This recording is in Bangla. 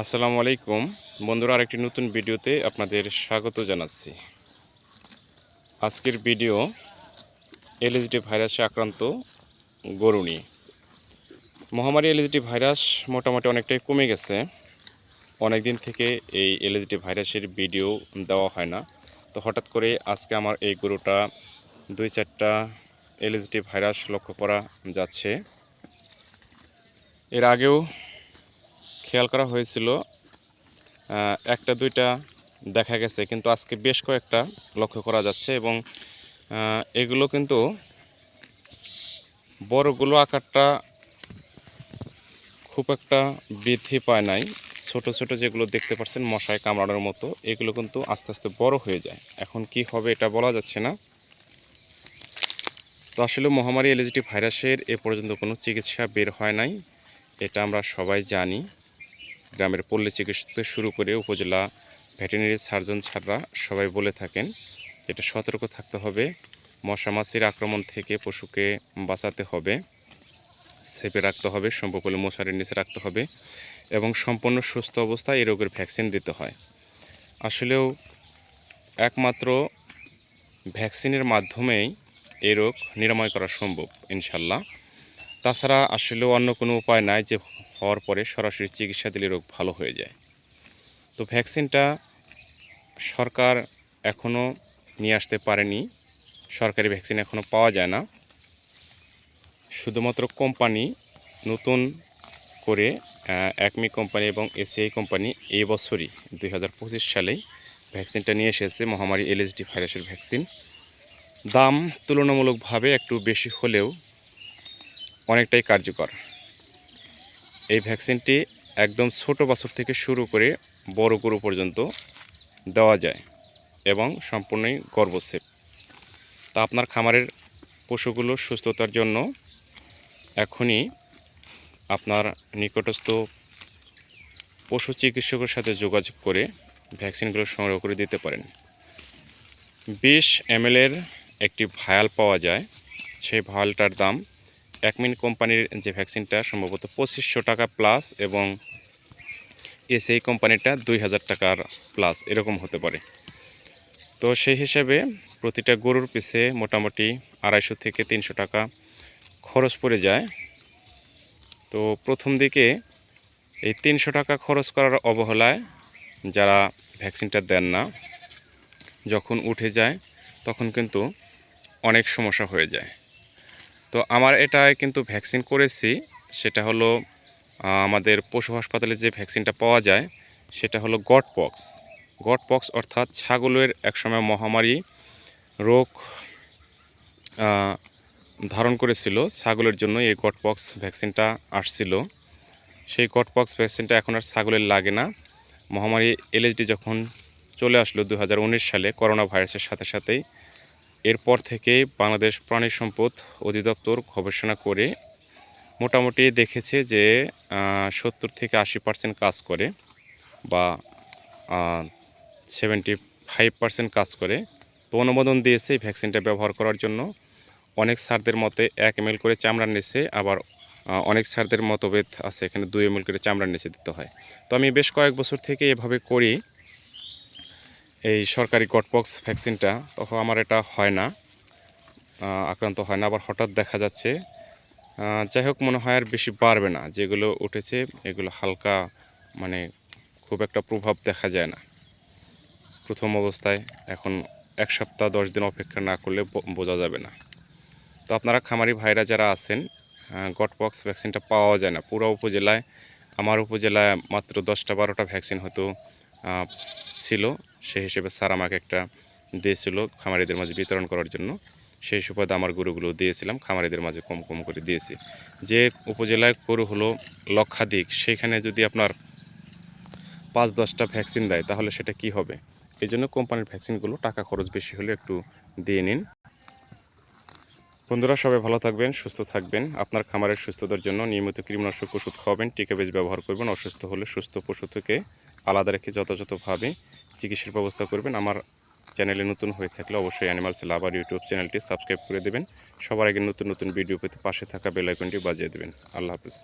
আসসালামু আলাইকুম। বন্ধুরা, আরেকটি নতুন ভিডিওতে আপনাদের স্বাগত জানাচ্ছি। আজকের ভিডিও এলএসডি ভাইরাসে আক্রান্ত গরু নিয়ে। মহামারী এলএসডি ভাইরাস মোটামুটি অনেকটাই কমে গেছে। অনেক দিন থেকে এই এলএসডি ভাইরাসের ভিডিও দেওয়া হয় না। তো হঠাৎ করে আজকে আমার এই গরুটা দুই চারটা এলএসডি ভাইরাস লক্ষ্য করা যাচ্ছে। এর আগেও খেয়াল করা হয়েছিল। একটা, দুইটা দেখা গেছে, কিন্তু আজকে বেশ কয়েকটা লক্ষ্য করা যাচ্ছে এবং এগুলো কিন্তু বড়গুলো আকারটা খুব একটা বৃদ্ধি পায় নাই। ছোট ছোট যেগুলো দেখতে পাচ্ছেন, মশায় কামড়ানোর মতো, এগুলো কিন্তু আস্তে আস্তে বড় হয়ে যায়। এখন কি হবে এটা বলা যাচ্ছে না। তো আসলে মহামারী এলএসডি ভাইরাসের এ পর্যন্ত কোনো চিকিৎসা বের হয় নাই, এটা আমরা সবাই জানি। গ্রামের পল্লী চিকিৎসা শুরু করে উপজেলা ভেটেরিনারি সার্জন ছাড়া সবাই বলে থাকেন যেটা সতর্ক থাকতে হবে, মশা মাছির আক্রমণ থেকে পশুকে বাঁচাতে হবে, সেপে রাখতে হবে সম্ভব হলে মশারির নিচে রাখতে হবে এবং সম্পূর্ণ সুস্থ অবস্থায় এই রোগের ভ্যাকসিন দিতে হয়। আসলেও একমাত্র ভ্যাকসিনের মাধ্যমেই এই রোগ নিরাময় করা সম্ভব, ইনশাল্লাহ। তাছাড়া আসলেও অন্য কোনো উপায় নাই যে হওয়ার পরে সরাসরি চিকিৎসা দিলে রোগ ভালো হয়ে যায়। তো ভ্যাকসিনটা সরকার এখনও নিয়ে আসতে পারেনি। সরকারি ভ্যাকসিন এখনও পাওয়া যায় না। শুধুমাত্র কোম্পানি নতুন করে একমি কোম্পানি এবং এসিআই কোম্পানি এই বছরই দুই হাজার পঁচিশ সালেই ভ্যাকসিনটা নিয়ে এসেছে, মহামারী এলএসডি ভাইরাসের ভ্যাকসিন। দাম তুলনামূলকভাবে একটু বেশি হলেও অনেকটাই কার্যকর। এই ভ্যাকসিনটি একদম ছোট বাছুর থেকে শুরু করে বড় গরু পর্যন্ত দেওয়া যায় এবং সম্পূর্ণই গর্ভসেপ তা আপনার খামারের পশুগুলো সুস্থতার জন্য এখনই আপনার নিকটস্থ পশু চিকিৎসকের সাথে যোগাযোগ করে ভ্যাকসিনগুলো সংগ্রহ করে দিতে পারেন। বিশ এমএলের একটি ভায়াল পাওয়া যায়। সেই ভায়ালটার দাম একমিন কোম্পানির যে ভ্যাকসিনটা সম্ভবত পঁচিশশো টাকা প্লাস এবং এসএই কোম্পানিটা দুই হাজার টাকার প্লাস এরকম হতে পারে। তো সেই হিসাবে প্রতিটা গরুর পিছে মোটামুটি আড়াইশো থেকে তিনশো টাকা খরচ পড়ে যায়। তো প্রথম দিকে এই তিনশো টাকা খরচ করার অবহেলায় যারা ভ্যাকসিনটা দেন না, যখন উঠে যায় তখন কিন্তু অনেক সমস্যা হয়ে যায়। তো আমার এটায় কিন্তু ভ্যাকসিন করেছি। সেটা হলো আমাদের পশু হাসপাতালে যে ভ্যাকসিনটা পাওয়া যায়, সেটা হলো গট পক্স গট পক্স অর্থাৎ ছাগলের একসময় মহামারী রোগ ধারণ করেছিল। ছাগলের জন্য এই গট পক্স ভ্যাকসিনটা আসছিল। সেই গট পক্স ভ্যাকসিনটা এখন আর ছাগলের লাগে না। মহামারী এলএসডি যখন চলে আসলো দু হাজার উনিশ সালে, করোনা ভাইরাসের সাথে সাথেই এরপর থেকে বাংলাদেশ প্রাণী সম্পদ অধিদপ্তর গবেষণা করে মোটামুটি দেখেছে যে সত্তর থেকে আশি পার্সেন্ট কাজ করে বা সেভেন্টি ফাইভ পার্সেন্ট কাজ করে। তো অনুমোদন দিয়েছে এই ভ্যাকসিনটা ব্যবহার করার জন্য। অনেক স্যারদের মতে এক এম করে চামড়ার নিচে, আবার অনেক স্যারদের মতভেদ আছে, এখানে দুই এম করে চামড়ার নিচে দিতে হয়। তো আমি বেশ কয়েক বছর থেকে এভাবে করি। এই সরকারি গটপক্স ভ্যাকসিনটা তখন আমার এটা হয় না। আক্রান্ত হয় না, আবার হঠাৎ দেখা যাচ্ছে যাই হোক, মনে হয় আর বেশি বাড়বে না। যেগুলো উঠেছে, এগুলো হালকা মানে খুব একটা প্রভাব দেখা যায় না। প্রথম অবস্থায়, এখন এক সপ্তাহ, দশ দিন অপেক্ষা না করলে বোঝা যাবে না। তো আপনারা খামারি ভাইরা যারা আছেন গটপক্স ভ্যাকসিনটা পাওয়া যায় না। পুরো উপজেলায়, আমার উপজেলায় মাত্র দশটা, বারোটা ভ্যাকসিন হয়তো ছিল। সেই হিসেবে স্যার আমাকে একটা দিয়েছিল খামারিদের মাঝে বিতরণ করার জন্য। সেই সুবাদে আমার গরুগুলো দিয়েছিলাম, খামারিদের মাঝে কম কম করে দিয়েছি। যে উপজেলায় গরু হলো লক্ষাধিক সেখানে যদি আপনার পাঁচ দশটা ভ্যাকসিন দেয়, তাহলে সেটা কি হবে? এই জন্য কোম্পানির ভ্যাকসিনগুলো টাকা খরচ বেশি হলে একটু দিয়ে নিন। বন্ধুরা, সবাই ভালো থাকবেন, সুস্থ থাকবেন। আপনার খামারের সুস্থতার জন্য নিয়মিত কীটনাশক ওষুধ খাওয়াবেন, টিকা বেজ ব্যবহার করবেন। অসুস্থ হলে সুস্থ পশু থেকে আলাদা রেখে যথাযথভাবে চিকিৎসার ব্যবস্থা করবেন। আমার চ্যানেলে নতুন হয়ে থাকলে অবশ্যই অ্যানিমালস লাভার ইউটিউব চ্যানেলটি সাবস্ক্রাইব করে দেবেন। সবার আগে নতুন নতুন ভিডিও পেতে পাশে থাকা বেলাইকনটি বাজিয়ে দেবেন। আল্লাহ হাফিজ।